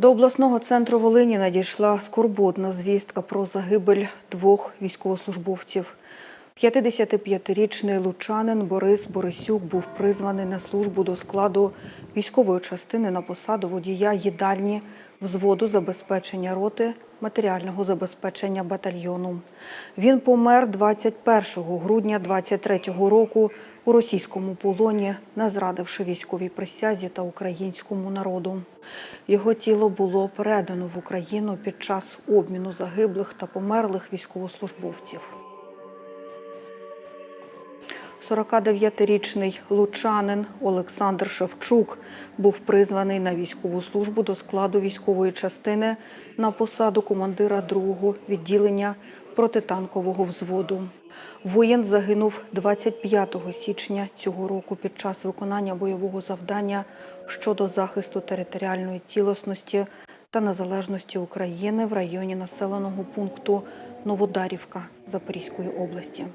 До обласного центру Волині надійшла скорботна звістка про загибель двох військовослужбовців. 55-річний лучанин Борис Борисюк був призваний на службу до складу військової частини на посаду водія їдальні взводу забезпечення роти матеріального забезпечення батальйону. Він помер 21 грудня 23 року у російському полоні, не зрадивши військовій присязі та українському народу. Його тіло було передано в Україну під час обміну загиблих та померлих військовослужбовців. 49-річний лучанин Олександр Шевчук був призваний на військову службу до складу військової частини на посаду командира другого відділення протитанкового взводу. Воєн загинув 25 січня цього року під час виконання бойового завдання щодо захисту територіальної цілісності та незалежності України в районі населеного пункту Новодарівка Запорізької області.